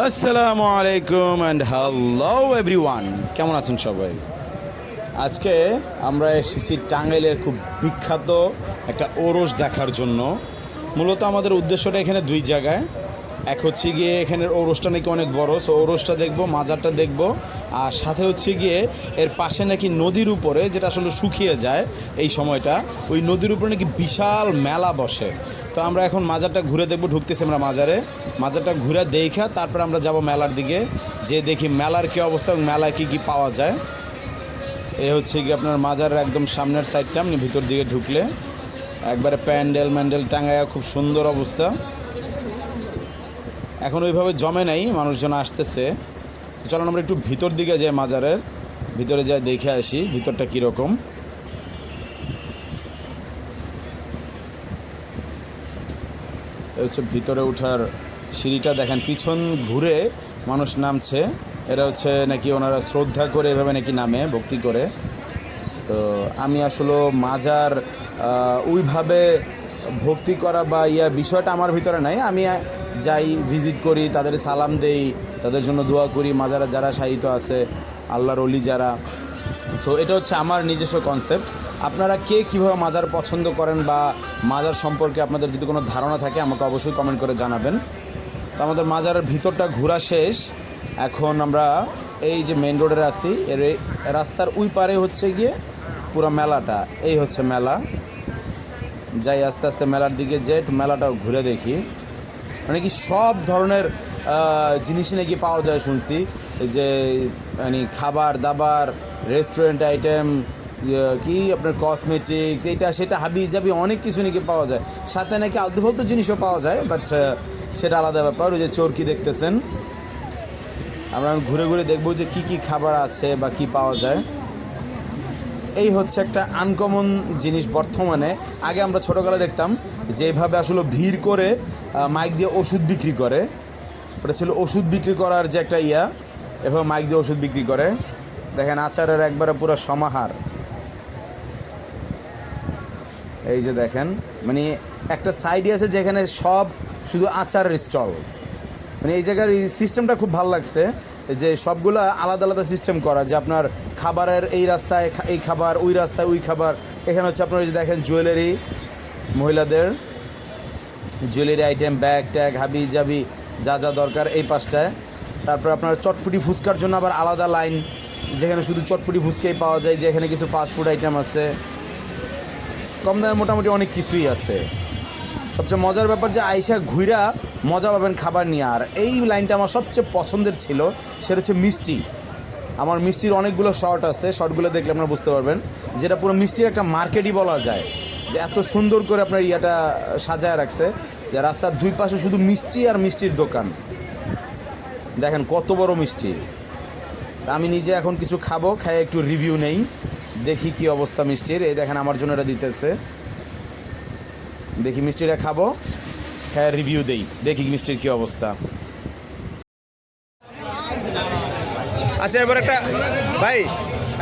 আসসালামু আলাইকুম and hello everyone কেমন আছেন সবাই? আজকে আমরা এসেছি টাঙ্গাইলের খুব বিখ্যাত একটা ওরস দেখার জন্য। মূলত আমাদের উদ্দেশ্যটা এখানে দুই জায়গায়। এক হচ্ছে গিয়ে এখানের ওরসটা নাকি অনেক বড় সো ওরসটা দেখব, মাজারটা দেখব। আর সাথে হচ্ছে গিয়ে এর পাশে নাকি নদীর উপরে, যেটা আসলে শুকিয়ে যায় এই সময়টা, ওই নদীর উপরে নাকি বিশাল মেলা বসে। তো আমরা এখন মাজারটা ঘুরে দেখব, ঢুকতেছি আমরা মাজারে। মাজারটা ঘুরে দেখা, তারপর আমরা যাব মেলার দিকে, যে দেখি মেলার কী অবস্থা এবং মেলায় কী কী পাওয়া যায়। এ হচ্ছে কি আপনার মাজারের একদম সামনের সাইডটা আপনি ভিতর দিকে ঢুকলে, একবারে প্যান্ডেল ম্যান্ডেল টাঙ্গায়া খুব সুন্দর অবস্থা। এখন ওইভাবে জমে নাই, মানুষজন আসতেছে। চলুন আমরা একটু ভিতর দিকে যাই মাজারের। ভিতরে যাই দেখে আসি, ভিতরটা কীরকম। হচ্ছে ভিতরে ওঠার সিঁড়িটা, দেখেন পিছন ঘুরে মানুষ নামছে। এরা হচ্ছে নাকি ওনারা শ্রদ্ধা করে এভাবে নাকি নামে, ভক্তি করে। তো আমি আসলে মাজার ওইভাবে ভক্তি করা বা ইয়া বিষয়টা আমার ভিতরে নাই। আমি যাই ভিজিট করি, তাদের সালাম দেই, তাদের জন্য দোয়া করি, মাজারা যারা সাহিত্য আছে, আল্লাহর অলি যারা। সো এটা হচ্ছে আমার নিজস্ব কনসেপ্ট আপনারা কে কীভাবে মাজার পছন্দ করেন বা মাজার সম্পর্কে আপনাদের যদি কোনো ধারণা থাকে, আমাকে অবশ্যই কমেন্ট করে জানাবেন। তো আমাদের মাজারের ভিতরটা ঘোরা শেষ। এখন আমরা এই যে মেন রোডে আছি, এর রাস্তার ওই পারে হচ্ছে গিয়ে পুরো মেলাটা। এই হচ্ছে মেলা। যাই আস্তে আস্তে মেলার দিকে একটু মেলাটাও ঘুরে দেখি। মানে কি সব ধরনের জিনিসই নাকি পাওয়া যায় শুনছি। যে মানে খাবার, দাবার রেস্টুরেন্ট আইটেম কি আপনার কসমেটিক্স এটা সেটা, হাবি, জাবি, অনেক কিছু নাকি পাওয়া যায়। সাথে নাকি আলতু ফালতু জিনিসও পাওয়া যায় বাট সেটা আলাদা ব্যাপার, ওই যে চরকি দেখতেছেন। আমরা ঘুরে ঘুরে দেখব যে কি কি খাবার আছে বা কি পাওয়া যায়। এই হচ্ছে একটা আনকমন জিনিস বর্তমানে। আগে আমরা ছোটোবেলা দেখতাম যে এইভাবে আসলে ভিড় করে মাইক দিয়ে ওষুধ বিক্রি করে। ওটা ছিল ওষুধ বিক্রি করার যে একটা ইয়া, এভাবে মাইক দিয়ে ওষুধ বিক্রি করে। দেখেন আচারের একবারে পুরো সমাহার। এই যে দেখেন মানে একটা সাইডে আছে যেখানে সব শুধু আচারের স্টল মানে এই জায়গার এই সিস্টেমটা খুব ভালো লাগছে যে সবগুলো আলাদা আলাদা সিস্টেম করা। যে আপনার খাবারের এই রাস্তায় এই খাবার, ওই রাস্তায় ওই খাবার। এখানে হচ্ছে আপনার যে দেখেন জুয়েলারি মহিলাদের জুয়েলারি আইটেম ব্যাগ ট্যাগ হাবি জাবি, যা যা দরকার এই পাশটায়। তারপর আপনার চটপটি ফুচকার জন্য আবার আলাদা লাইন যেখানে শুধু চটপটি ফুচকাই পাওয়া যায় যেখানে কিছু ফাস্ট ফুড আইটেম আছে। কম দামে মোটামুটি অনেক কিছুই আছে। সবচেয়ে মজার ব্যাপার যে আইসা ঘুইরা মজা পাবেন খাবার নিয়ে। আর এই লাইনটা আমার সবচেয়ে পছন্দের ছিল, সেটা হচ্ছে মিষ্টি। আমার মিষ্টির অনেকগুলো শর্ট আছে শর্টগুলো দেখলে আপনারা বুঝতে পারবেন। যেটা পুরো মিষ্টির একটা মার্কেটই বলা যায়, যে এত সুন্দর করে আপনার ইয়াটা সাজায় রাখছে, যে রাস্তার দুই পাশে শুধু মিষ্টি আর মিষ্টির দোকান। দেখেন কত বড় মিষ্টি। তা আমি নিজে এখন কিছু খাব, খাই একটু রিভিউ নেই, দেখি কি অবস্থা মিষ্টির। এই দেখেন আমার জন্য এটা দিতেছে। দেখি মিষ্টিটা খাব। হ্যাঁ রিভিউ দেই। দেখি মিষ্টির কি অবস্থা। আচ্ছা এবার একটা ভাই,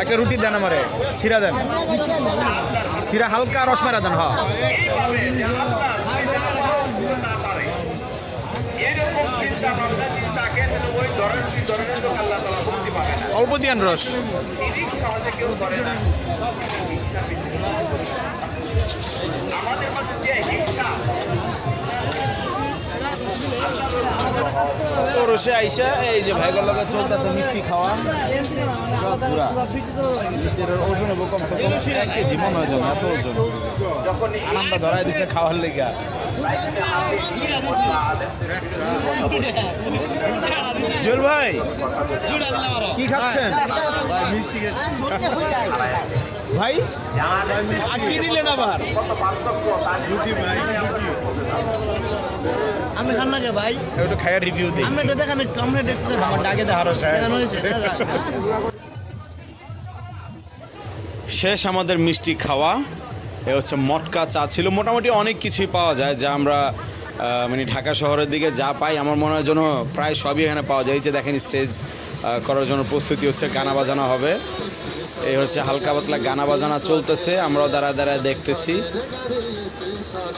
একটা রুটি দেন আমারে। ছিরা দেন। ছিরা হালকা রস মেরা দেন হ্যাঁ অল্প দিয়ান রস। তো রসে আইসা এই যে ভাইগর লগে চলতেছে মিষ্টি খাওয়া। পুরা মিষ্টির ওজন হব কমসে কম এক কেজি মনে হয় যেন এত ওজন। আনন্দ ধরাই দিছে খাওয়ার লেগা। জুয়েল ভাই কি খাচ্ছেন? মিষ্টি খাচ্ছি। ভাই আর কি নিলেন আবার? রুটি ভাই রুটি। আপনি খান না কে ভাই। একটু খাইয়ার রিভিউ দিই। আপনি এটা দেখান একটু আপনি এটা আমার ডাকে দেখারো দেখানো হয়েছে। শেষ আমাদের মিষ্টি খাওয়া। এ হচ্ছে মটকা চা ছিল। মোটামুটি অনেক কিছুই পাওয়া যায় যা আমরা মানে ঢাকা শহরের দিকে যা পাই, আমার মনে হয় যেন প্রায় সবই এখানে পাওয়া যায়। এই যে দেখেন স্টেজ করার জন্য প্রস্তুতি হচ্ছে, গানা বাজানো হবে। এই হচ্ছে হালকা পাতলা গানা বাজানা চলতেছে, আমরাও দাঁড়ায় দাঁড়ায় দেখতেছি।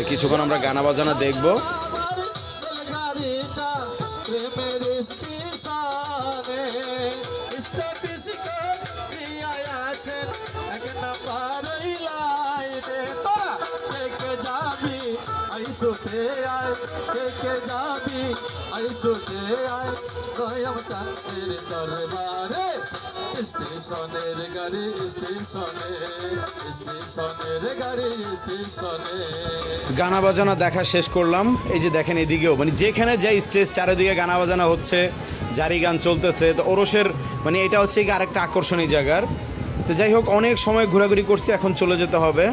কিছুক্ষণ আমরা গানা বাজানা দেখব। আয় যাবি? আইসোতে আয় চাঁদের দরবারে। স্টেশনের গাড়ি স্টেশনে স্টেশনের গাড়ি স্টেশনে গানা বাজানা দেখা শেষ করলাম। এই যে দেখেন এদিকেও মানে যেখানে যাই স্টেজ চারিদিকে গানা বাজানা হচ্ছে, জারি গান চলতেছে। তো ওরসের মানে এটা হচ্ছে আরেকটা আকর্ষণীয় জায়গার। তো যাই হোক, অনেক সময় ঘোরাঘুরি করছি, এখন চলে যেতে হবে।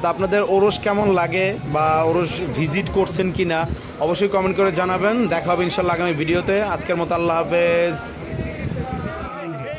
তা আপনাদের ওরস কেমন লাগে বা ওরস ভিজিট করছেন কি না অবশ্যই কমেন্ট করে জানাবেন। দেখা হবে ইনশাল্লাহ আগামী ভিডিওতে। আজকের মতো আল্লাহ হাফেজ।